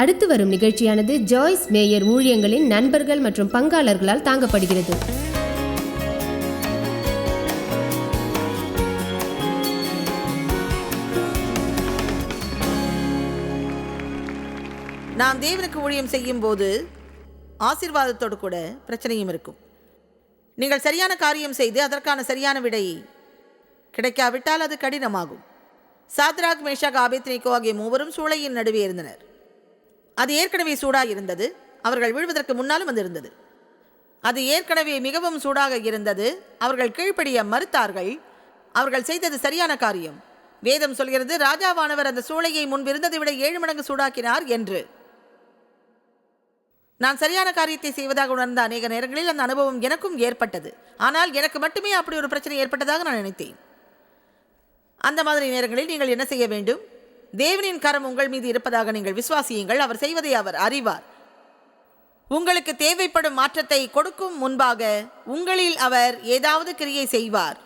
அடுத்து வரும் நிகழ்ச்சியானது ஜாய்ஸ் மேயர் ஊழியங்களின் நண்பர்கள் மற்றும் பங்காளர்களால் தாங்கப்படுகிறது. நாம் தேவனுக்கு ஊழியம் செய்யும் போது ஆசீர்வாதத்தோடு கூட பிரச்சனையும் இருக்கும். நீங்கள் சரியான காரியம் செய்து அதற்கான சரியான விடை கிடைக்காவிட்டால் அது கடினமாகும். சாத்ராக் மேஷாக் ஆபேத்னிகோ ஆகிய மூவரும் சூளையின் நடுவே இருந்தனர். அது ஏற்கனவே சூடாக இருந்தது அவர்கள் விழுவதற்கு முன்னாலும் அது இருந்தது அது ஏற்கனவே மிகவும் சூடாக இருந்தது. அவர்கள் கீழ்ப்படிய மறுத்தார்கள். அவர்கள் செய்தது சரியான காரியம். வேதம் சொல்கிறது ராஜாவானவர் அந்த சூளையை முன்பிருந்ததை விட ஏழு மடங்கு சூடாக்கினார் என்று. நான் சரியான காரியத்தை செய்வதாக உணர்ந்த அநேக நேரங்களில் அந்த அனுபவம் எனக்கும் ஏற்பட்டது. ஆனால் எனக்கு மட்டுமே அப்படி ஒரு பிரச்சனை ஏற்பட்டதாக நான் நினைத்தேன். அந்த மாதிரி நேரங்களில் நீங்கள் என்ன செய்ய வேண்டும்? தேவனின் கரம் உங்கள் மீது இருப்பதாக நீங்கள் விசுவாசியுங்கள். அவர் செய்வதை அவர் அறிவார். உங்களுக்கு தேவைப்படும் மாற்றத்தை கொடுக்கும் முன்பாக உங்களில் அவர் ஏதாவது கிரியை செய்வார்.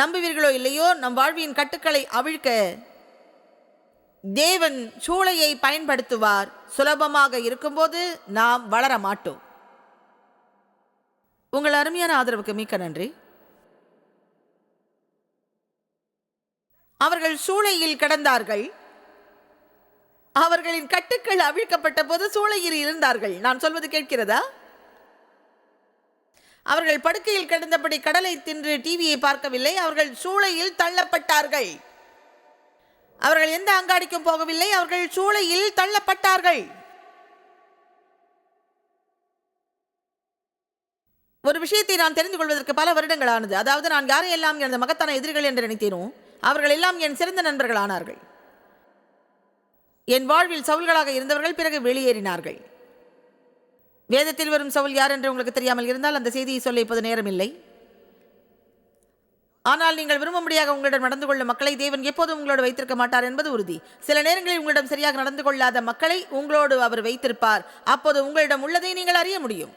நம்புவீர்களோ இல்லையோ நம் வாழ்வின் கட்டுக்களை அவிழ்க்க தேவன் சூளையை பயன்படுத்துவார். சுலபமாக இருக்கும்போது நாம் வளர மாட்டோம். உங்கள் அருமையான ஆதரவுக்கு மிக்க நன்றி. அவர்கள் சூளையில் கிடந்தார்கள். அவர்களின் கட்டுக்கள் அவிழ்க்கப்பட்ட போது சூளையில் இருந்தார்கள். நான் சொல்வது கேட்கிறதா? அவர்கள் படுக்கையில் கிடந்தபடி கடலை தின்று டிவியை பார்க்கவில்லை. அவர்கள் சூளையில் தள்ளப்பட்டார்கள். அவர்கள் எந்த அங்காடிக்கும் போகவில்லை. அவர்கள் சூளையில் தள்ளப்பட்டார்கள். ஒரு விஷயத்தை நான் தெரிந்து கொள்வதற்கு பல வருடங்கள் ஆனது. அதாவது நான் யாரையெல்லாம் எனது மகத்தான எதிரிகள் என்று நினைத்தேனோ அவர்கள் எல்லாம் என் சிறந்த நண்பர்கள் ஆனார்கள். என் வாழ்வில் சவுல்களாக இருந்தவர்கள் பிறகு வெளியேறினார்கள். வேதத்தில் வரும் சவுல் யார் என்று உங்களுக்கு தெரியாமல் இருந்தால் அந்த செய்தியை சொல்ல இப்போது நேரமில்லை. ஆனால் நீங்கள் விரும்பும்படியாக உங்களிடம் நடந்து கொள்ளும் மக்களை தேவன் எப்போதும் உங்களோடு வைத்திருக்க மாட்டார் என்பது உறுதி. சில நேரங்களில் உங்களிடம் சரியாக நடந்து கொள்ளாத மக்களை உங்களோடு அவர் வைத்திருப்பார். அப்போது உங்களிடம் உள்ளதை நீங்கள் அறிய முடியும்.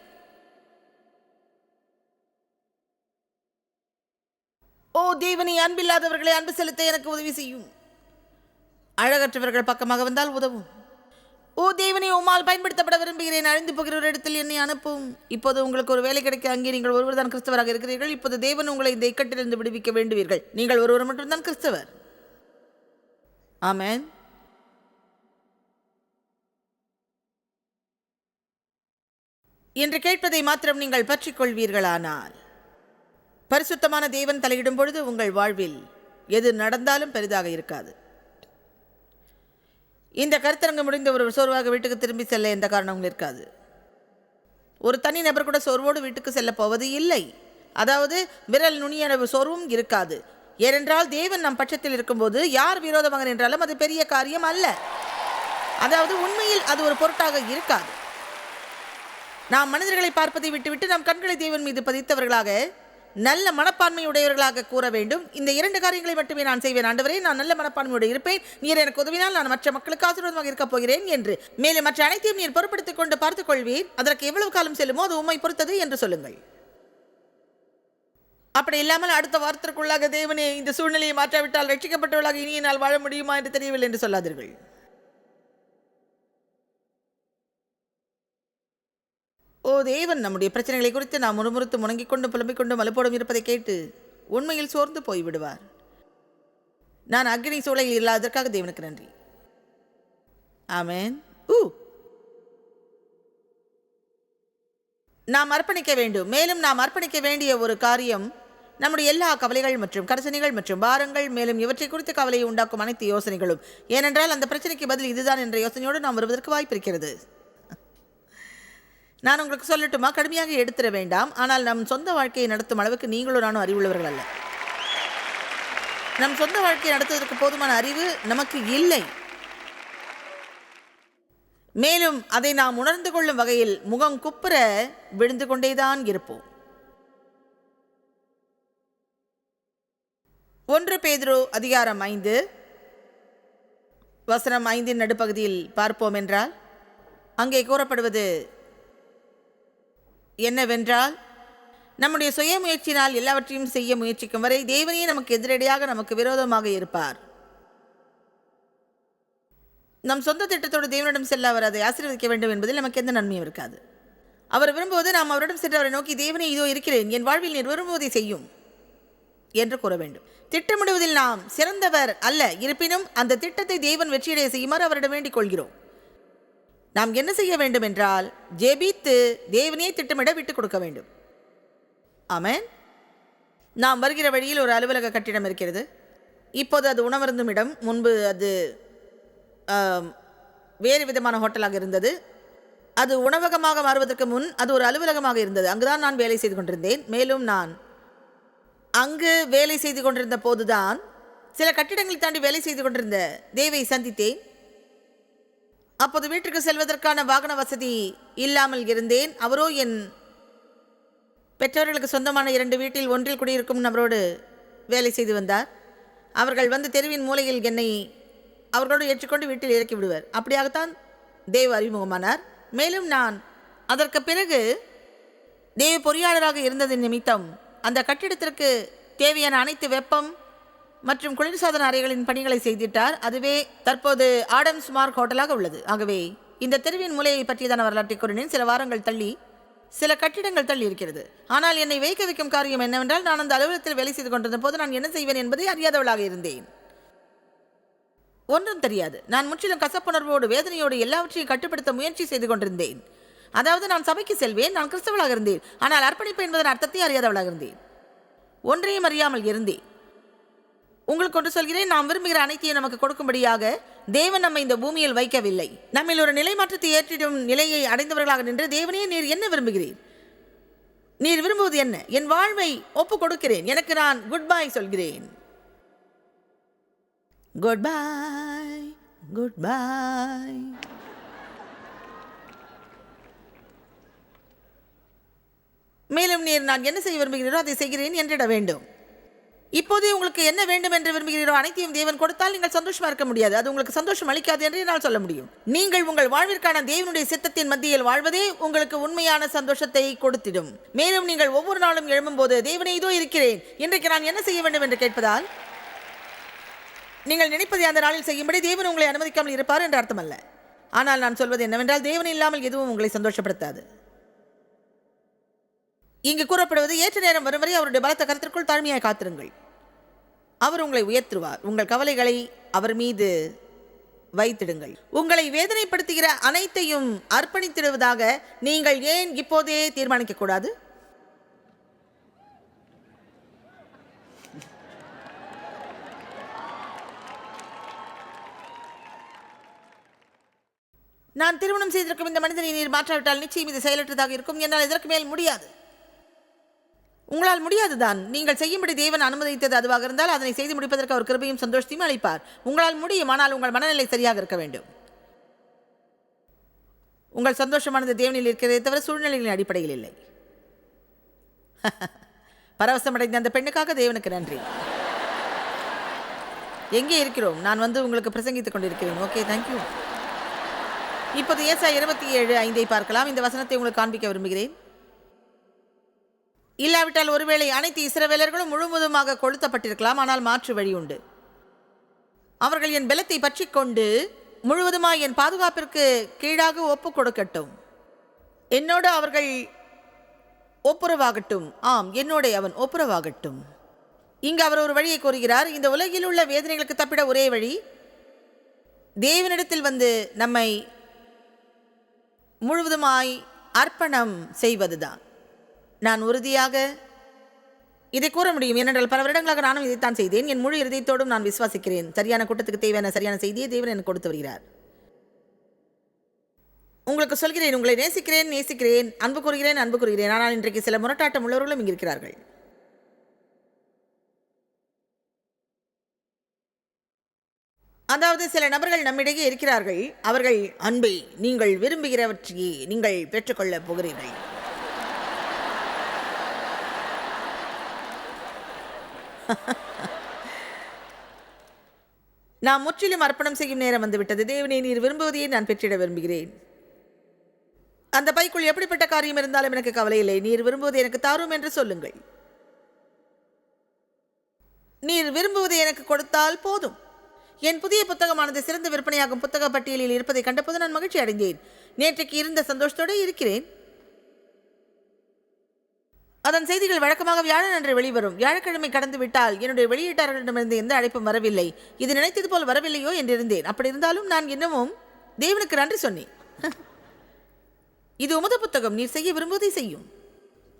ஓ தேவனி அன்பில்லாதவர்களை அன்பு செலுத்த எனக்கு உதவி செய்யும். அழகற்றவர்கள் பக்கமாக வந்தால் உதவும். ஓ தேவனே உம்மால் பயன்படுத்தப்பட விரும்புகிறேன். அழிந்து போகிற ஒரு இடத்தில் என்னை அனுப்பும். இப்போது உங்களுக்கு ஒரு வேலை கிடைக்க அங்கே நீங்கள் ஒருவர் தான் கிறிஸ்தவராக இருக்கிறீர்கள். இப்போது தேவன் உங்களை இந்த இக்கட்டிலிருந்து விடுவிக்க வேண்டுவீர்கள். நீங்கள் ஒருவர் மட்டும்தான் கிறிஸ்தவர். ஆமேன். என்று கேட்பதை மாத்திரம் நீங்கள் பற்றிக்கொள்வீர்களானால் பரிசுத்தமான தேவன் தலையிடும் பொழுது உங்கள் வாழ்வில் எது நடந்தாலும் பெரிதாக இருக்காது. இந்த கருத்தரங்கு முடிந்த ஒரு சோர்வாக வீட்டுக்கு திரும்பி செல்ல எந்த காரணமும் இருக்காது. ஒரு தனி நபர் கூட சோர்வோடு வீட்டுக்கு செல்ல போவது இல்லை. அதாவது விரல் நுனியளவு சோர்வும் இருக்காது. ஏனென்றால் தேவன் நம் பட்சத்தில் இருக்கும்போது யார் விரோதமாக நின்றாலும் அது பெரிய காரியம் அல்ல. அதாவது உண்மையில் அது ஒரு பொருட்டாக இருக்காது. நாம் மனிதர்களை பார்ப்பதை விட்டுவிட்டு நம் கண்களை தேவன் மீது பதித்தவர்களாக நல்ல மனப்பான்மையுடையவர்களாக கூற வேண்டும். இந்த இரண்டு காரியங்களை மட்டுமே நான் செய்வேன். ஆண்டவரே நான் நல்ல மனப்பான்மையோடு இருப்பேன். நீர் எனக்கு உதவினால் நான் மற்ற மக்களுக்கு ஆசீர்வாதமாக இருக்கப் போகிறேன் என்று. மேலும் மற்ற அனைத்தையும் நீர் பொறுப்படுத்திக் கொண்டு பார்த்துக் கொள்வீர். அதற்கு எவ்வளவு காலம் செல்லுமோ அது உண்மை பொறுத்தது என்று சொல்லுங்கள். அப்படி இல்லாமல் அடுத்த வாரத்திற்குள்ளாக தேவனே இந்த சூழ்நிலையை மாற்றாவிட்டால் ரட்சிக்கப்பட்டவர்களாக இனிய நாள் வாழ முடியுமா என்று தெரியவில்லை என்று சொல்லாதீர்கள். ஓ தேவன் நம்முடைய பிரச்சனைகளை குறித்து நாம் முறுமுறுத்து முணங்கிக் கொண்டு புலம்பிக் கொண்டு மலுப்போடும் இருப்பதை கேட்டு உண்மையில் சோர்ந்து போய்விடுவார். நான் அக்னி சூளையில் இல்லாததற்காக தேவனுக்கு நன்றி. ஆமேன். ஊ. நாம் அர்ப்பணிக்க வேண்டும். மேலும் நாம் அர்ப்பணிக்க வேண்டிய ஒரு காரியம் நம்முடைய எல்லா கவலைகள் மற்றும் கரசனைகள் மற்றும் பாரங்கள் மேலும் இவற்றை குறித்து கவலையை உண்டாக்கும் அனைத்து யோசனைகளும். ஏனென்றால் அந்த பிரச்சனைக்கு பதில் இதுதான் என்ற யோசனையோடு நாம் வருவதற்கு வாய்ப்பு இருக்கிறது நான் உங்களுக்கு சொல்லட்டுமா? கடுமையாக எடுத்துட வேண்டாம். ஆனால் நம் சொந்த வாழ்க்கையை நடத்தும் அளவுக்கு நீங்களும் நானும் அறிவுள்ளவர்கள் அல்ல. நம் சொந்த வாழ்க்கையை நடத்துவதற்கு போதுமான அறிவு நமக்கு இல்லை. மேலும் அதை நாம் உணர்ந்து கொள்ளும் வகையில் முகம் குப்புற விழுந்து கொண்டேதான் இருப்போம். ஒன்று பேதுரு அதிகாரம் ஐந்து. வசனம் ஐந்தின் நடுப்பகுதியில் பார்ப்போம் என்றால் அங்கே கூறப்படுவது என்னவென்றால் நம்முடைய சுய முயற்சியினால் எல்லாவற்றையும் செய்ய முயற்சிக்கும் வரை தேவனே நமக்கு எதிரடியாக நமக்கு விரோதமாக இருப்பார். நம் சொந்த திட்டத்தோடு தேவனிடம் செல்ல அவர் அதை ஆசீர்வதிக்க வேண்டும் என்பதில் நமக்கு எந்த நன்மையும் இருக்காது. அவர் விரும்புவது நாம் அவரிடம் சென்று அவரை நோக்கி தேவனே இதோ இருக்கிறேன் என் வாழ்வில் நீர் விரும்புவதை செய்யும் என்று கூற வேண்டும். திட்டமிடுவதில் நாம் சிறந்தவர் அல்ல இருப்பினும் அந்த திட்டத்தை தேவன் வெற்றியடைய செய்யுமாறு அவரிடம் வேண்டிக் கொள்கிறோம். நாம் என்ன செய்ய வேண்டும் என்றால் ஜெபித்து தேவனையே திட்டமிட விட்டுக் கொடுக்க வேண்டும். ஆமேன். நாம் வருகிற வழியில் ஒரு அலுவலக கட்டிடம் இருக்கிறது. இப்போது அது உணவருந்தும் இடம். முன்பு அது வேறு விதமான ஹோட்டலாக இருந்தது. அது உணவகமாக மாறுவதற்கு முன் அது ஒரு அலுவலகமாக இருந்தது. அங்குதான் நான் வேலை செய்து கொண்டிருந்தேன். மேலும் நான் அங்கு வேலை செய்து கொண்டிருந்த போதுதான் சில கட்டிடங்களை தாண்டி வேலை செய்து கொண்டிருந்த தேவை சந்தித்தேன். அப்போது வீட்டிற்கு செல்வதற்கான வாகன வசதி இல்லாமல் இருந்தேன். அவரோ என் பெற்றோர்களுக்கு சொந்தமான இரண்டு வீட்டில் ஒன்றில் குடியிருக்கும் நபரோடு வேலை செய்து வந்தார். அவர்கள் வந்து தெருவின் மூலையில் என்னை அவர்களோடு ஏற்றுக்கொண்டு வீட்டில் இறக்கி விடுவர். அப்படியாகத்தான் தேவ் அறிமுகமானார். மேலும் நான் அதற்கு பிறகு தேவ பொறியாளராக இருந்ததன் நிமித்தம் அந்த கட்டிடத்திற்கு தேவையான அனைத்து வெப்பம் மற்றும் குளிர்சாதன அறைகளின் பணிகளை செய்திட்டார். அதுவே தற்போது ஆடம்ஸ் மார்க் ஹோட்டலாக உள்ளது. ஆகவே இந்த தெருவின் மூலையை பற்றியதான வரலாற்றை கூறினேன். சில வாரங்கள் தள்ளி சில கட்டிடங்கள் தள்ளி இருக்கிறது. ஆனால் என்னை வைக்க வைக்கும் காரியம் என்னவென்றால் நான் அந்த அலுவலகத்தில் வேலை செய்து கொண்டிருந்த போது நான் என்ன செய்வேன் என்பதை அறியாதவளாக இருந்தேன். ஒன்றும் தெரியாது. நான் முற்றிலும் கசப்புணர்வோடு வேதனையோடு எல்லாவற்றையும் கட்டுப்படுத்த முயற்சி செய்து கொண்டிருந்தேன். அதாவது நான் சபைக்கு செல்வேன். நான் கிறிஸ்தவளாக இருந்தேன். ஆனால் அர்ப்பணிப்பு என்பதன் அர்த்தத்தை அறியாதவளாக இருந்தேன். ஒன்றையும் அறியாமல் இருந்தேன். உங்களுக்கு ஒன்று சொல்கிறேன் நாம் விரும்புகிற அனைத்தையும் நமக்கு கொடுக்கும்படியாக தேவன் நம்மை இந்த பூமியில் வைக்கவில்லை. நம்மில் ஒரு நிலை மாற்றத்தை ஏற்றிடும் நிலையை அடைந்தவர்களாக நின்று தேவனையே நீர் என்ன விரும்புகிறீர்? நீர் விரும்புவது என்ன? என் வாழ்வை ஒப்பு கொடுக்கிறேன். எனக்கு நான் குட் பை சொல்கிறேன். குட் பை குட் பை மேலும் நீர் நான் என்ன செய்ய விரும்புகிறீரோ அதை செய்கிறேன் என்றிட வேண்டும். இப்போதே உங்களுக்கு என்ன வேண்டும் என்று விரும்புகிறீரோ அனைத்தையும் தேவன் கொடுத்தால் நீங்கள் சந்தோஷமா இருக்க முடியாது. அது உங்களுக்கு சந்தோஷம் அளிக்காது என்று என்னால் சொல்ல முடியும். நீங்கள் உங்கள் வாழ்விற்கான தேவனுடைய சித்தத்தின் மத்தியில் வாழ்வதே உங்களுக்கு உண்மையான சந்தோஷத்தை கொடுத்திடும். மேலும் நீங்கள் ஒவ்வொரு நாளும் எழும்பும்போது தேவனே இதோ இருக்கிறேன். இன்றைக்கு நான் என்ன செய்ய வேண்டும்? என்று கேட்பதால் நீங்கள் நினைப்பதை அந்த நாளில் செய்யும்படி தேவன் உங்களை அனுமதிக்காமல் இருப்பார் என்று அர்த்தமல்ல. ஆனால் நான் சொல்வது என்னவென்றால் தேவன் இல்லாமல் எதுவும் உங்களை சந்தோஷப்படுத்தாது. இங்கு கூறப்படுவது ஏற்ற நேரம் வரும் வரை அவருடைய பலத்த கருத்திற்குள் தாழ்மையாக காத்திருங்கள். அவர் உங்களை உயர்த்துவார். உங்கள் கவலைகளை அவர் மீது வைத்திடுங்கள். உங்களை வேதனைப்படுத்துகிற அனைத்தையும் அர்ப்பணித்திடுவதாக நீங்கள் ஏன் இப்போதே தீர்மானிக்க கூடாது? நான் திருமணம் செய்திருக்கும் இந்த மனிதனை நீர் மாற்றாவிட்டால் நிச்சயம் இது செயலற்றதாக இருக்கும். என்னால் இதற்கு மேல் முடியாது. உங்களால் முடியாதுதான். நீங்கள் செய்யும்படி தேவன் அனுமதித்தது அதுவாக இருந்தால் அதனை செய்து முடிப்பதற்கு அவர் கிருபையும் சந்தோஷத்தையும் அளிப்பார். உங்களால் முடியும் ஆனால் உங்கள் மனநிலை சரியாக இருக்க வேண்டும். உங்கள் சந்தோஷமானது தேவனில் இருக்கிறதே தவிர சூழ்நிலைகளின் அடிப்படையில் இல்லை. பரவசமடைந்த அந்த பெண்ணுக்காக தேவனுக்கு நன்றி. எங்கே இருக்கிறோம்? நான் வந்து உங்களுக்கு பிரசங்கித்துக் கொண்டிருக்கிறேன். ஓகே தேங்க்யூ இப்போது ஏசா இருபத்தி ஏழு ஐந்தை பார்க்கலாம். இந்த வசனத்தை உங்களுக்கு காண்பிக்க விரும்புகிறேன். இல்லாவிட்டால் ஒருவேளை அனைத்து இஸ்ரவேலர்களும் முழுவதுமாக கொளுத்தப்பட்டிருக்கலாம் ஆனால் மாற்று வழி உண்டு. அவர்கள் என் பலத்தை பற்றி கொண்டு முழுவதுமாய் என் பாதுகாப்பிற்கு கீழாக ஒப்பு கொடுக்கட்டும். என்னோடு அவர்கள் ஒப்புரவாகட்டும். ஆம் என்னோட அவன் ஒப்புரவாகட்டும். இங்கு அவர் ஒரு வழியை கூறுகிறார். இந்த உலகில் உள்ள வேதனைகளுக்கு தப்பிட ஒரே வழி தேவனிடத்தில் வந்து நம்மை முழுவதுமாய் அர்ப்பணம் செய்வதுதான். நான் உறுதியாக இதை கூற முடியும். ஏனென்றால் பல வருடங்களாக நானும் இதைத்தான் செய்தேன். என் முழு இருதயத்தோடும் நான் விசுவாசிக்கிறேன். சரியான கூட்டத்துக்கு தேவையான சரியான செய்தியை தேவன் எனக்கு கொடுத்து வருகிறார். உங்களுக்கு சொல்கிறேன் உங்களை நேசிக்கிறேன் நேசிக்கிறேன் அன்பு கூறுகிறேன் அன்பு கூறுகிறேன். ஆனால் இன்றைக்கு சில முரட்டாட்டம் உள்ளவர்களும் இங்கே இருக்கிறார்கள் அதாவது சில நபர்கள் நம்மிடையே இருக்கிறார்கள். அவர்கள் அன்பை நீங்கள் விரும்புகிறவற்றையே நீங்கள் பெற்றுக்கொள்ளப் போகிறீர்கள். நான் முற்றிலும் அர்ப்பணம் செய்யும் நேரம் வந்துவிட்டது. தேவனே நீர் விரும்புவதையே நான் பெற்றிட விரும்புகிறேன். அந்த பைக்குள் எப்படிப்பட்ட காரியம் இருந்தாலும் எனக்கு கவலை இல்லை. நீர் விரும்புவதை எனக்கு தாரும் என்று சொல்லுங்கள். நீர் விரும்புவதை எனக்கு கொடுத்தால் போதும். என் புதிய புத்தகமானது சிறந்த விற்பனையாகும் புத்தக பட்டியலில் இருப்பதை கண்டபோது நான் மகிழ்ச்சி அடைந்தேன் நேற்றைக்கு இருந்த சந்தோஷத்தோடு இருக்கிறேன். அதன் செய்திகள் வழக்கமாக வியாழன் அன்று வெளிவரும். வியாழக்கிழமை கடந்து விட்டால் என்னுடைய வெளியீட்டாளர்களிடமிருந்து எந்த அழைப்பும் வரவில்லை. இது நினைத்தது போல் வரவில்லையோ என்றிருந்தேன். அப்படி இருந்தாலும் நான் இன்னமும் தேவனுக்கு நன்றி சொன்னேன். இது உமத புத்தகம். நீர் செய்ய விரும்புவதை செய்யும்.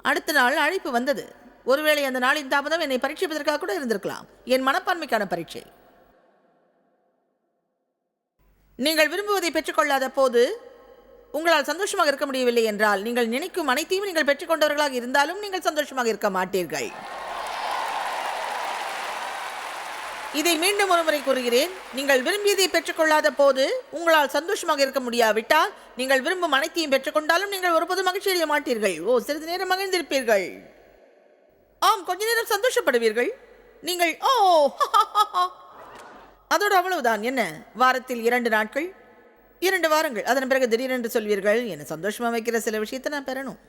அடுத்த நாள் அழைப்பு வந்தது. ஒருவேளை அந்த நாளின் தாமதம் என்னை பரீட்சிப்பதற்காக கூட இருந்திருக்கலாம். என் மனப்பான்மைக்கான பரீட்சை. நீங்கள் விரும்புவதை பெற்றுக்கொள்ளாத போது உங்களால் சந்தோஷமாக இருக்க முடியவில்லை என்றால் நீங்கள் நினைக்கும் அனைத்தையும் நீங்கள் பெற்றுக்கொண்டவர்களாக இருந்தாலும் நீங்கள் சந்தோஷமாக இருக்க மாட்டீர்கள். இதை மீண்டும் ஒருமுறை கூறுகிறேன். நீங்கள் விரும்பியதை பெற்றுக்கொள்ளாத போது உங்களால் சந்தோஷமாக இருக்க முடியாவிட்டால் நீங்கள் விரும்பும் அனைத்தையும் பெற்றுக்கொண்டாலும் நீங்கள் ஒருபோது மகிழ்ச்சி அடைய மாட்டீர்கள். ஓ சிறிது நேரம் மகிழ்ந்திருப்பீர்கள். ஆம் கொஞ்ச நேரம் சந்தோஷப்படுவீர்கள். நீங்கள் ஓ அதோடு அவ்வளவுதான். என்ன? வாரத்தில் இரண்டு நாட்கள்? இரண்டு வாரங்கள். அதன் பிறகு திடீரென்று சொல்வீர்கள் என்னை சந்தோஷமாக வைக்கிற சில விஷயத்தை நான் பெறணும்.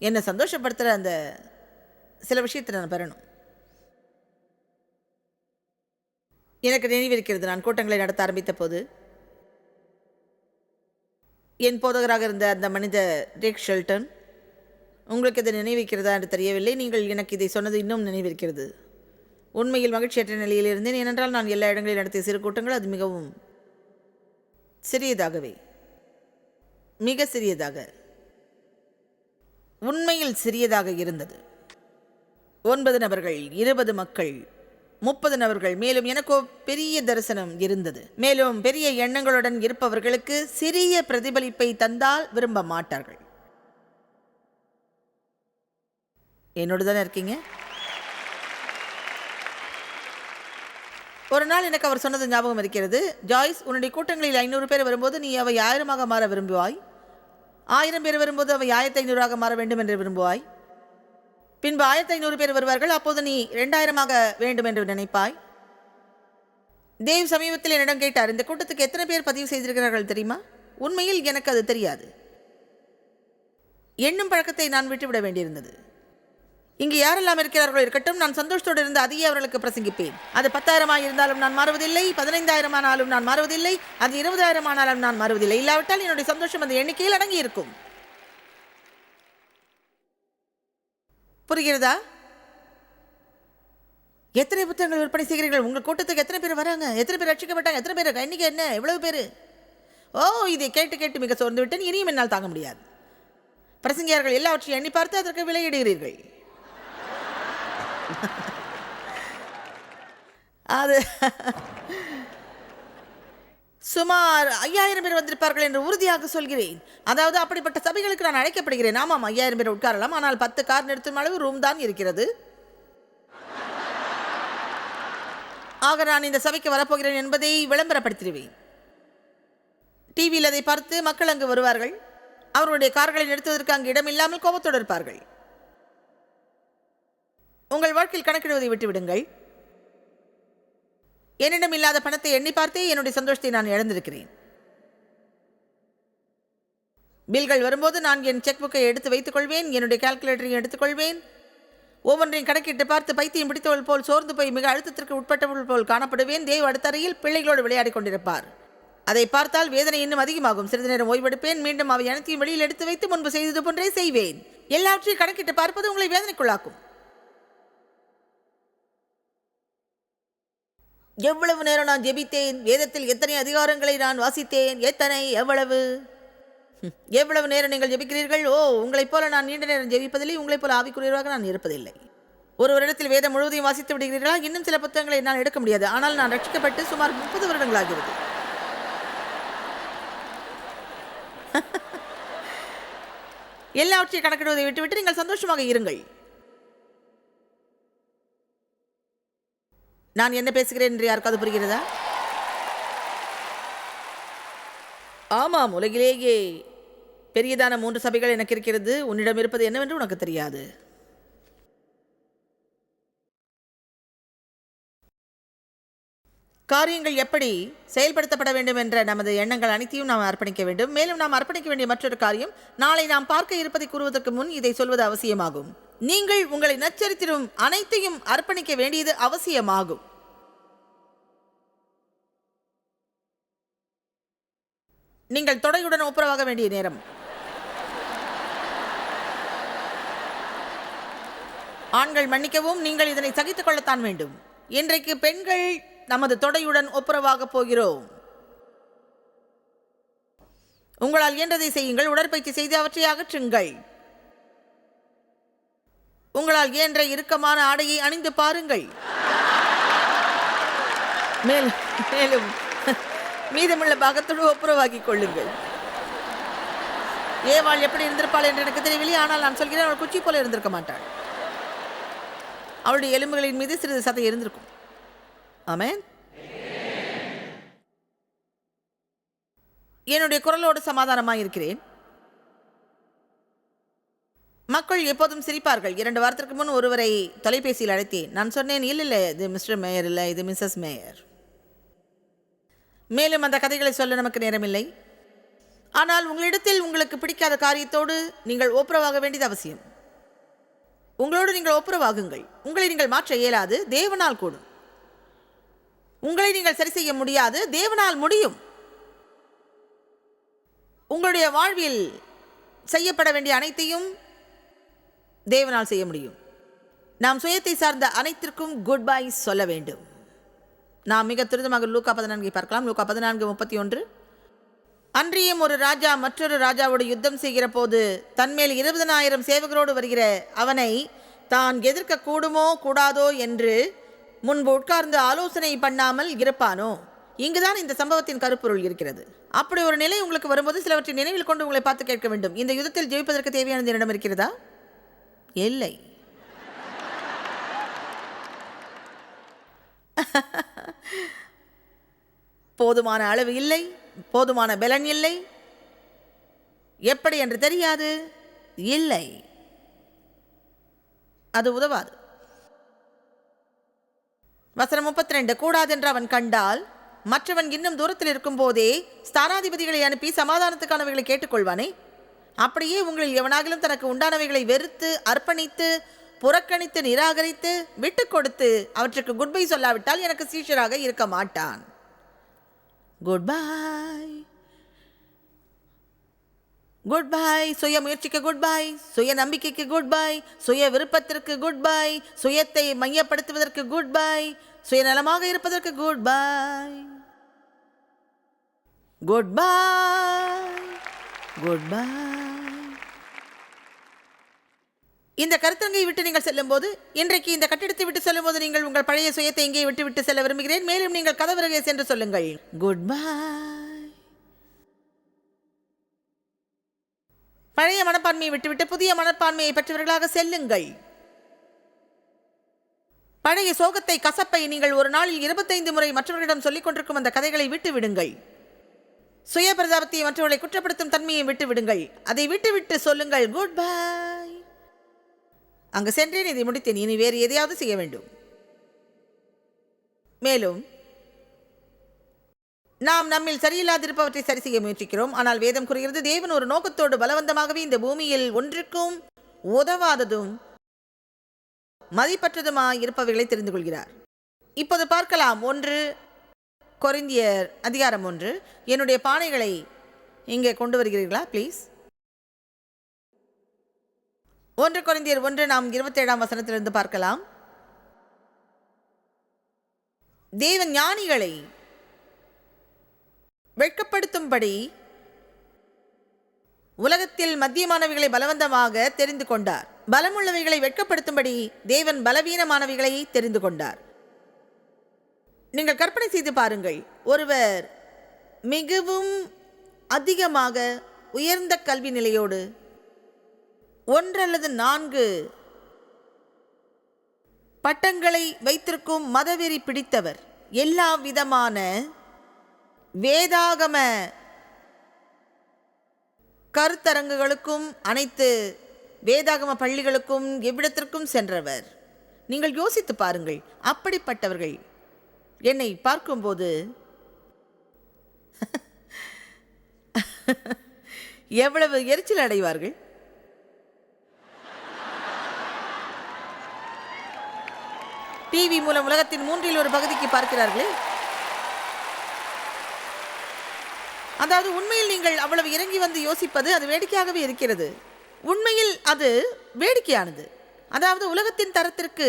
என்னை சந்தோஷப்படுத்துகிற அந்த சில விஷயத்தை நான் பெறணும். எனக்கு நினைவிருக்கிறது நான் கூட்டங்களை நடத்த ஆரம்பித்த போது என் போதகராக இருந்த அந்த மனித டேக் ஷெல்டன் உங்களுக்கு இது நினைவிருக்கிறதா என்று தெரியவில்லை. நீங்கள் எனக்கு இதை சொன்னது இன்னும் நினைவிருக்கிறது. உண்மையில் மகிழ்ச்சியற்ற நிலையில் இருந்தேன். ஏனென்றால் நான் எல்லா இடங்களிலும் நடத்திய சிறு கூட்டங்கள் அது மிகவும் சிறியதாகவே. மிக சிறியதாக. உண்மையில் சிறியதாக இருந்தது. ஒன்பது நபர்கள் இருபது மக்கள் முப்பது நபர்கள் மேலும் எனக்கோ பெரிய தரிசனம் இருந்தது. மேலும் பெரிய எண்ணங்களுடன் இருப்பவர்களுக்கு சிறிய பிரதிபலிப்பை தந்தால் விரும்ப மாட்டார்கள். என்னோடு தானே இருக்கீங்க? ஒரு நாள் எனக்கு அவர் சொன்னது ஞாபகம் இருக்கிறது. ஜாய்ஸ் உன்னுடைய கூட்டங்களில் ஐநூறு பேர் வரும்போது நீ அவை ஆயிரமாக மாற விரும்புவாய். ஆயிரம் பேர் வரும்போது அவை ஆயிரத்தி ஐநூறாக மாற வேண்டும் என்று விரும்புவாய். பின்பு ஆயிரத்தி ஐநூறு பேர் வருவார்கள் அப்போது நீ ரெண்டாயிரமாக வேண்டும் என்று நினைப்பாய். தேவ் சமீபத்தில் என்னிடம் கேட்டார் இந்த கூட்டத்துக்கு எத்தனை பேர் பதிவு செய்திருக்கிறார்கள் தெரியுமா? உண்மையில் எனக்கு அது தெரியாது. எண்ணும் பழக்கத்தை நான் விட்டுவிட வேண்டியிருந்தது. இங்கு யாரெல்லாம் இருக்கிறார்களோ இருக்கட்டும் நான் சந்தோஷத்தோடு இருந்து அதையே அவர்களுக்கு பிரசங்கிப்பேன். அது பத்தாயிரமாக இருந்தாலும் நான் மாறுவதில்லை பதினைந்தாயிரம் ஆனாலும் நான் மாறுவதில்லை அது இருபதாயிரம் ஆனாலும் நான் மாறுவதில்லை. இல்லாவிட்டால் என்னுடைய சந்தோஷம் அந்த எண்ணிக்கையில் அடங்கி இருக்கும் புரிகிறதா? எத்தனை புத்தகங்கள் விற்பனை செய்கிறீர்கள்? உங்கள் கூட்டத்துக்கு எத்தனை பேர் வராங்க? எத்தனை பேர் ரட்சிக்கப்பட்டாங்க? எத்தனை பேர்? எண்ணிக்கை என்ன? எவ்வளவு பேர்? ஓ இதை கேட்டு கேட்டு மிக சோர்ந்து விட்டேன். இனியும் என்னால் தாங்க முடியாது. பிரசங்கியார்கள் எல்லாவற்றையும் எண்ணி பார்த்து அதற்கு விலையிடுகிறீர்கள். அது சுமார் ஐயாயிரம் பேர் வந்திருப்பார்கள் என்று உறுதியாக சொல்கிறேன். அதாவது அப்படிப்பட்ட சபைகளுக்கு நான் அழைக்கப்படுகிறேன். ஆமாம் ஐயாயிரம் பேர் உட்காரலாம். ஆனால் பத்து கார் நிறுத்தும் அளவு ரூம் தான் இருக்கிறது. ஆக நான் இந்த சபைக்கு வரப்போகிறேன் என்பதை விளம்பரப்படுத்திடுவேன். டிவியில் அதை பார்த்து மக்கள் அங்கு வருவார்கள். அவர்களுடைய கார்களை நிறுத்துவதற்கு அங்கு இடமில்லாமல் கோபத்தோடு இருப்பார்கள். உங்கள் வாழ்க்கையில் கணக்கிடுவதை விட்டுவிடுங்கள். என்னிடம் இல்லாத பணத்தை எண்ணி பார்த்தே என்னுடைய சந்தோஷத்தை நான் இழந்திருக்கிறேன். பில்கள் வரும்போது நான் என் செக் புக்கை எடுத்து வைத்துக் கொள்வேன் என்னுடைய கால்குலேட்டரையும் எடுத்துக்கொள்வேன் ஒவ்வொன்றையும் கணக்கிட்டு பார்த்து பைத்தியம் பிடித்தவள் போல் சோர்ந்து போய் மிக அழுத்தத்திற்கு உட்பட்டவள் போல் காணப்படுவேன். தேவ் அடுத்தறையில் பிள்ளைகளோடு விளையாடிக் கொண்டிருப்பார். அதை பார்த்தால் வேதனை இன்னும் அதிகமாகும். சிறிது நேரம் ஓய்வெடுப்பேன் மீண்டும் அவை அனைத்தையும் வெளியில் எடுத்து வைத்து முன்பு செய்தது போன்றே செய்வேன். எல்லாவற்றையும் கணக்கிட்டு பார்ப்பது உங்களை வேதனைக்குள்ளாக்கும். எவ்வளவு நேரம் நான் ஜெபித்தேன்? வேதத்தில் எத்தனை அதிகாரங்களை நான் வாசித்தேன்? எத்தனை? எவ்வளவு? எவ்வளவு நேரம் நீங்கள் ஜெபிக்கிறீர்கள்? ஓ உங்களைப் போல நான் நீண்ட நேரம் ஜெபிப்பதில்லை உங்களைப் போல ஆவிக்குரியவராக நான் இருப்பதில்லை. ஒரு வருடத்தில் வேதம் முழுவதையும் வாசித்து விடுகிறீர்களா? இன்னும் சில புத்தகங்களை என்னால் எடுக்க முடியாது. ஆனால் நான் ரட்சிக்கப்பட்டு சுமார் முப்பது வருடங்களாகிறது. எல்லாவற்றையும் கணக்கிடுவதை விட்டுவிட்டு நீங்கள் சந்தோஷமாக இருங்கள். நான் என்ன பேசுகிறேன் என்று யாருக்காவது புரிகிறதா? ஆமாம் உலகிலேயே பெரியதான மூன்று சபைகள் எனக்கு இருக்கிறது. உன்னிடம் இருப்பது என்னவென்று உனக்கு தெரியாது. காரியங்கள் எப்படி செயல்படுத்தப்பட வேண்டும் என்ற நமது எண்ணங்கள் அனைத்தையும் நாம் அர்ப்பணிக்க வேண்டும். மேலும் நாம் அர்ப்பணிக்க வேண்டிய மற்றொரு காரியம் நாளை நாம் பார்க்க இருப்பதை கூறுவதற்கு முன் இதை சொல்வது அவசியமாகும். நீங்கள் உங்களை நச்சரித்திடும் அனைத்தையும் அர்ப்பணிக்க வேண்டியது அவசியமாகும். நீங்கள் தொடையுடன் ஒப்புரவாக வேண்டிய நேரம். ஆண்கள் மன்னிக்கவும் நீங்கள் இதனை சகித்துக் கொள்ளத்தான் வேண்டும். இன்றைக்கு பெண்கள் நமது தொடையுடன் ஒப்புரவாக போகிறோம். உங்களால் இயன்றதை செய்யுங்கள் உடற்பயிற்சி செய்து அவற்றை அகற்றுங்கள். உங்களால் இயன்ற இறுக்கமான ஆடையை அணிந்து பாருங்கள். மேலும் மேலும் மீதமுள்ள பாகத்தோடு ஒப்புரவாக்கிக் கொள்ளுங்கள். ஏவாள் எப்படி இருந்திருப்பாள் என்று எனக்கு தெரியவில்லை ஆனால் நான் சொல்கிறேன் அவள் குச்சி போல இருந்திருக்க மாட்டாள். அவளுடைய எலும்புகளின் மீது சிறிது சதை இருந்திருக்கும். ஆமேன். என்னுடைய குரலோடு சமாதானமாக இருக்கிறேன் மக்கள் எப்போதும் சிரிப்பார்கள். இரண்டு வாரத்திற்கு முன் ஒருவரை தொலைபேசியில் அழைத்தேன். நான் சொன்னேன் இல்லை இல்லை இது மிஸ்டர் மேயர் இல்லை இது மிஸ்ஸஸ் மேயர். மேலும் அந்த கதைகளை சொல்ல நமக்கு நேரமில்லை. ஆனால் உங்களிடத்தில் உங்களுக்கு பிடிக்காத காரியத்தோடு நீங்கள் ஒப்புரவாக வேண்டியது அவசியம். உங்களோடு நீங்கள் ஒப்புரவாகுங்கள். உங்களை நீங்கள் மாற்ற இயலாது தேவனால் கூடும். உங்களை நீங்கள் சரி செய்ய முடியாது தேவனால் முடியும். உங்களுடைய வாழ்வில் செய்யப்பட வேண்டிய அனைத்தையும் தேவனால் செய்ய முடியும். நாம் சுயத்தை சார்ந்த அனைத்திற்கும் குட் பை சொல்ல வேண்டும். நாம் மிக துரிதமாக லூக்கா பதினான்கை பார்க்கலாம். லூக்கா பதினான்கு முப்பத்தி ஒன்று அன்றியும் ஒரு ராஜா மற்றொரு ராஜாவோடு யுத்தம் செய்கிற போது தன்மேல் இருபதனாயிரம் சேவகரோடு வருகிற அவனை தான் எதிர்க்க கூடுமோ கூடாதோ என்று முன்பு உட்கார்ந்து ஆலோசனை பண்ணாமல் இருப்பானோ? இங்குதான் இந்த சம்பவத்தின் கருப்பொருள் இருக்கிறது. அப்படி ஒரு நிலை உங்களுக்கு வரும்போது சிலவற்றை நினைவில் கொண்டு உங்களை பார்த்து கேட்க வேண்டும். இந்த யுத்தத்தில் ஜெயிப்பதற்கு தேவையானது என்னிடம் இருக்கிறதா? இல்லை. போதுமான அளவு இல்லை போதுமான பலன் இல்லை. எப்படி என்று தெரியாது? இல்லை. அது உதவாது. வசனம் முப்பத்தி ரெண்டு கூடாதென்று அவன் கண்டால் மற்றவன் இன்னும் தூரத்தில் இருக்கும் போதே ஸ்தானாதிபதிகளை அனுப்பி சமாதானத்துக்கானவைகளை கேட்டுக்கொள்வானே? அப்படியே உங்களில் எவனாகிலும் தனக்கு உண்டானவைகளை வெறுத்து அர்ப்பணித்து புறக்கணித்து நிராகரித்து விட்டு கொடுத்து அவற்றுக்கு குட்பை சொல்லாவிட்டால் எனக்கு சீஷராக இருக்க மாட்டான். குட் பை குட் பை சுய முயற்சிக்கு குட் பை சுய நம்பிக்கைக்கு குட் பை சுய விருப்பத்திற்கு குட் பை சுயத்தை மையப்படுத்துவதற்கு குட் பை சுயநலமாக இருப்பதற்கு good bye good bye good bye இந்த கருத்தரங்கை விட்டு நீங்கள் செல்லும்போது இன்றைக்கு இந்த கட்டிடத்தை விட்டு செல்லும்போது நீங்கள் உங்கள் பழைய சுயத்தை இங்கே விட்டு விட்டு செல்ல விரும்புகிறேன். மேலும் நீங்கள் கதவருகே சென்று சொல்லுங்கள். குட் பை பழைய மனப்பான்மையை விட்டுவிட்டு புதிய மனப்பான்மையை பெற்றவர்களாக செல்லுங்கள். பழைய சோகத்தை கசப்பை நீங்கள் ஒரு நாளில் இருபத்தைந்து முறை மற்றவர்களிடம் சொல்லிக் கொண்டிருக்கும் அந்த கதைகளை விட்டு விடுங்கள். சுய பிரதாபத்தை மற்றவர்களை குற்றப்படுத்தும் தன்மையை விட்டு விடுங்கள் அதை விட்டுவிட்டு சொல்லுங்கள் குட் பை அங்கு சென்றேன் இதை முடித்தேன். இனி வேறு எதையாவது செய்ய வேண்டும். மேலும் நாம் நம்மில் சரியில்லாதிருப்பவற்றை சரி செய்ய முயற்சிக்கிறோம். ஆனால் வேதம் கூறுகிறது தேவன் ஒரு நோக்கத்தோடு பலவந்தமாகவே இந்த பூமியில் ஒன்றுக்கும் உதவாததும் மதிப்பற்றதுமாய் இருப்பவைகளை தெரிந்து கொள்கிறார். இப்போது பார்க்கலாம் ஒன்று கொரிந்தியர் அதிகாரம் ஒன்று. என்னுடைய பானைகளை இங்கே கொண்டு வருகிறீர்களா? ப்ளீஸ் ஒன்று குறைந்தியர் ஒன்று நாம் இருபத்தேழாம் வசனத்திலிருந்து பார்க்கலாம். தேவன் ஞானிகளை வெட்கப்படுத்தும்படி உலகத்தில் மத்தியமானவைகளை பலவந்தமாக தெரிந்து கொண்டார். பலமுள்ளவைகளை வெட்கப்படுத்தும்படி தேவன் பலவீனமானவைகளை தெரிந்து கொண்டார். நீங்கள் கற்பனை செய்து பாருங்கள். ஒருவர் மிகவும் அதிகமாக உயர்ந்த கல்வி நிலையோடு ஒன்று அல்லது நான்கு பட்டங்களை வைத்திருக்கும் மதவெறி பிடித்தவர். எல்லா விதமான வேதாகம கருத்தரங்குகளுக்கும் அனைத்து வேதாகம பள்ளிகளுக்கும் எவ்விடத்திற்கும் சென்றவர். நீங்கள் யோசித்து பாருங்கள். அப்படிப்பட்டவர்கள் என்னை பார்க்கும்போது எவ்வளவு எரிச்சல் அடைவார்கள்? டிவி மூலம் உலகத்தின் மூன்றில் ஒரு பகுதிக்கு பார்க்கிறார்களே. அதாவது உண்மையில் நீங்கள் அவ்வளவு இறங்கி வந்து யோசிப்பது அது வேடிக்கையாகவே இருக்கிறது. உண்மையில் அது வேடிக்கையானது. அதாவது உலகத்தின் தரத்திற்கு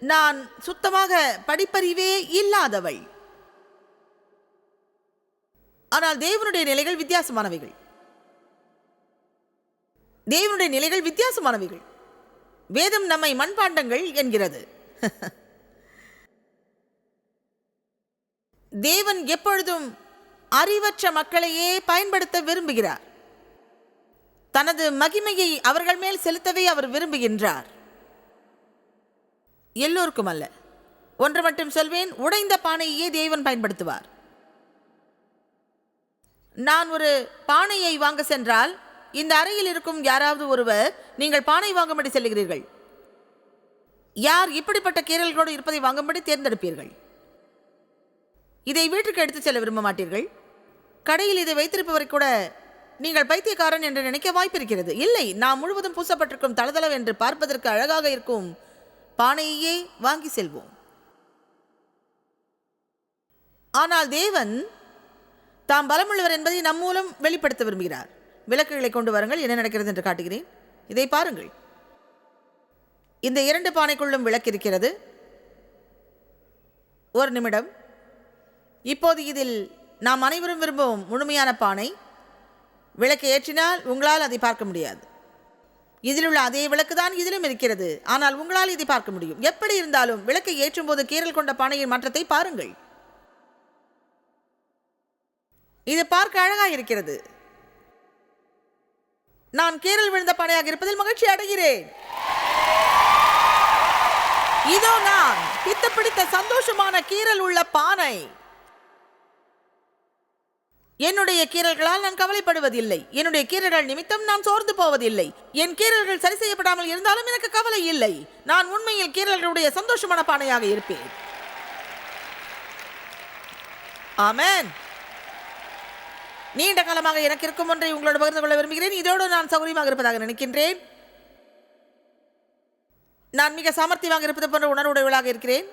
நான் சுத்தமாக படிப்பறிவே இல்லாதவள். ஆனால் தேவனுடைய நிலைகள் வித்தியாசமானவைகள். தேவனுடைய நிலைகள் வித்தியாசமானவைகள். வேதம் நம்மை மண்பாண்டங்கள் என்கிறது. தேவன் எப்பொழுதும் அறிவற்ற மக்களையே பயன்படுத்த விரும்புகிறார். தனது மகிமையை அவர்கள் மேல் செலுத்தவே அவர் விரும்புகின்றார். எல்லோருக்கும் அல்ல. ஒன்று மட்டும் சொல்வேன் உடைந்த பானையே தேவன் பயன்படுத்துவார். நான் ஒரு பானையை வாங்க சென்றால் இந்த அறையில் இருக்கும் யாராவது ஒருவர் நீங்கள் பானை வாங்கும்படி செல்கிறீர்கள் யார் இப்படிப்பட்ட கீரல்களோடு இருப்பதை வாங்கும்படி தேர்ந்தெடுப்பீர்கள். இதை வீட்டுக்கு எடுத்துச் செல்ல விரும்ப மாட்டீர்கள். கடையில் இதை வைத்திருப்பவரை கூட நீங்கள் பைத்தியக்காரன் என்று நினைக்க வாய்ப்பிருக்கிறது. இல்லை நாம் முழுவதும் பூசப்பட்டிருக்கும் தளதளவென்று என்று பார்ப்பதற்கு அழகாக இருக்கும் பானையையே வாங்கி செல்வோம். ஆனால் தேவன் தாம் பலமுள்ளவர் என்பதை நம் மூலம் வெளிப்படுத்த விரும்புகிறார். விளக்குகளை கொண்டு வாருங்கள் என்ன நடக்கிறது என்று காட்டுகிறேன். இதை பாருங்கள். இந்த இரண்டு பானைக்குள்ளும் விளக்கு இருக்கிறது. ஒரு நிமிடம். இப்போது இதில் நாம் அனைவரும் விரும்பும் முழுமையான பானை. விளக்கு ஏற்றினால் உங்களால் அதை பார்க்க முடியாது. இதில் உள்ள அதே விளக்கு தான் இதிலும் இருக்கிறது. ஆனால் உங்களால் இதை பார்க்க முடியும். எப்படி இருந்தாலும் விளக்கை ஏற்றும்போது கீரல் கீறல் கொண்ட பானையின் மாற்றத்தை பாருங்கள். இது பார்க்க அழகாக இருக்கிறது. நான் கீறல் விழுந்த பானையாக இருப்பதில் மகிழ்ச்சி அடைகிறேன். இதோ நான் பித்த பிடித்த சந்தோஷமான கீறல் உள்ள பானை. என்னுடைய கீறல்களால் நான் கவலைப்படுவதில்லை. என்னுடைய கீரல்கள் நிமித்தம் நான் சோர்ந்து போவதில்லை. என் கீறல்கள் சரி செய்யப்படாமல் இருந்தாலும் எனக்கு கவலை இல்லை. நான் உண்மையில் கீறல்களுடைய சந்தோஷமான பானையாக இருப்பேன். ஆமேன். நீண்ட காலமாக எனக்கு இருக்கும் ஒன்றை உங்களோடு பகிர்ந்து கொள்ள விரும்புகிறேன். இதோடு நான் சௌகரியமாக இருப்பதாக நினைக்கின்றேன். நான் மிக சாமர்த்தியமாக இருப்பது போன்ற உணர்வுடையவளாக இருக்கிறேன்.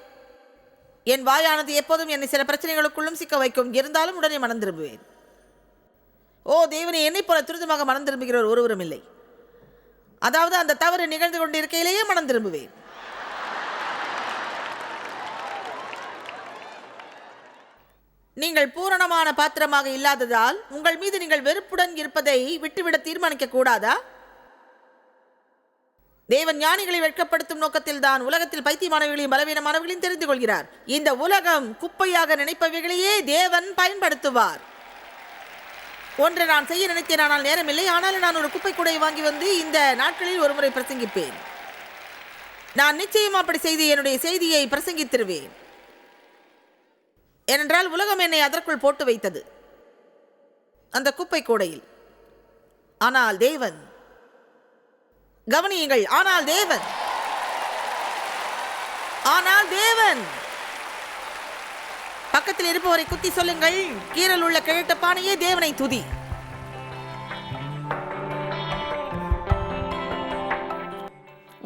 என் வாயானது எப்போதும் என்னை சில பிரச்சனைகளுக்குள்ளும் சிக்க வைக்கும். இருந்தாலும் உடனே மனம் திரும்புவேன் ஓ தேவனை என்னைப் போல துரிதமாக மனம் திரும்புகிறவர் ஒருவரும் இல்லை. அதாவது அந்த தவறு நிகழ்ந்து கொண்டிருக்கையிலேயே மனம் திரும்புவேன். நீங்கள் பூரணமான பாத்திரமாக இல்லாததால் உங்கள் மீது நீங்கள் வெறுப்புடன் இருப்பதை விட்டுவிட தீர்மானிக்க கூடாதா? தேவன் ஞானிகளை வெட்கப்படுத்தும் நோக்கத்தில் தான் உலகத்தில் பைத்தியமானவர்களையும் பலவீனமானவர்களையும் தெரிந்து கொள்கிறார். இந்த உலகம் குப்பையாக நினைப்பவைகளையே தேவன் பயன்படுத்துவார். ஒன்று நான் செய்ய நினைத்தேன் ஆனால் நேரமில்லை. ஆனாலும் நான் ஒரு குப்பை கூடையை வாங்கி வந்து இந்த நாட்களில் ஒரு முறை பிரசங்கிப்பேன். நான் நிச்சயம் அப்படி செய்து என்னுடைய செய்தியை பிரசங்கித்திருவேன். ஏனென்றால் உலகம் என்னை அதற்குள் போட்டு வைத்தது அந்த குப்பை கூடையில். ஆனால் தேவன் கவனியுங்கள் ஆனால் தேவன் ஆனால் தேவன் பக்கத்தில் இருப்பவரை குத்தி சொல்லுங்கள். கீரல் உள்ள கிழட்ட பானையே தேவனை துதி.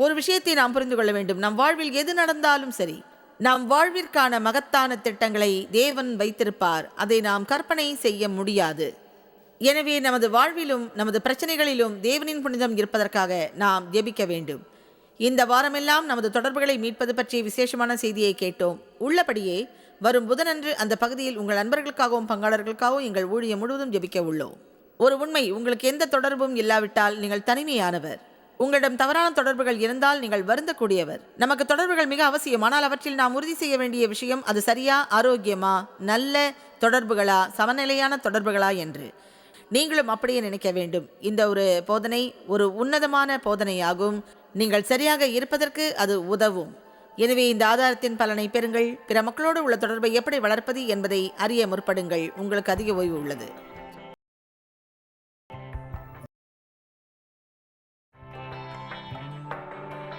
ஒரு விஷயத்தை நாம் புரிந்து கொள்ள வேண்டும். நம் வாழ்வில் எது நடந்தாலும் சரி நம் வாழ்விற்கான மகத்தான திட்டங்களை தேவன் வைத்திருப்பார். அதை நாம் கற்பனை செய்ய முடியாது. எனவே நமது வாழ்விலும் நமது பிரச்சனைகளிலும் தேவனின் புனிதம் இருப்பதற்காக நாம் ஜெபிக்க வேண்டும். இந்த வாரமெல்லாம் நமது தொடர்புகளை மீட்பது பற்றிய விசேஷமான செய்தியை கேட்டோம். உள்ளபடியே வரும் புதனன்று அந்த பகுதியில் உங்கள் நண்பர்களுக்காகவும் பங்காளர்களுக்காகவும் எங்கள் ஊழியம் முழுவதும் ஜெபிக்க உள்ளோம். ஒரு உண்மை உங்களுக்கு எந்த தொடர்பும் இல்லாவிட்டால் நீங்கள் தனிமையானவர். உங்களிடம் தவறான தொடர்புகள் இருந்தால் நீங்கள் வருந்தக்கூடியவர். நமக்கு தொடர்புகள் மிக அவசியம் ஆனால் அவற்றில் நாம் உறுதி செய்ய வேண்டிய விஷயம் அது சரியா ஆரோக்கியமா நல்ல தொடர்புகளா சமநிலையான தொடர்புகளா என்று. நீங்களும் அப்படியே நினைக்க வேண்டும். இந்த ஒரு போதனை ஒரு உன்னதமான போதனையாகும். நீங்கள் சரியாக இருப்பதற்கு அது உதவும். எனவே இந்த ஆதாரத்தின் பலனை பெறுங்கள். பிற மக்களோடு உள்ள தொடர்பை எப்படி வளர்ப்பது என்பதை அறிய முற்படுங்கள். உங்களுக்கு அதிக ஓய்வு உள்ளது.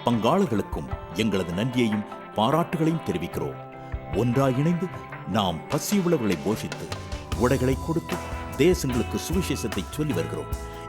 பங்காளர்களுக்கும் எங்களது நன்றியையும் பாராட்டுகளையும் தெரிவிக்கிறோம். ஒன்றாக இணைந்து நாம் பசியுள்ளவர்களை போஷித்து உடைகளை கொடுத்து தேசங்களுக்கு சுவிசேஷத்தை சொல்லி வருகிறோம்.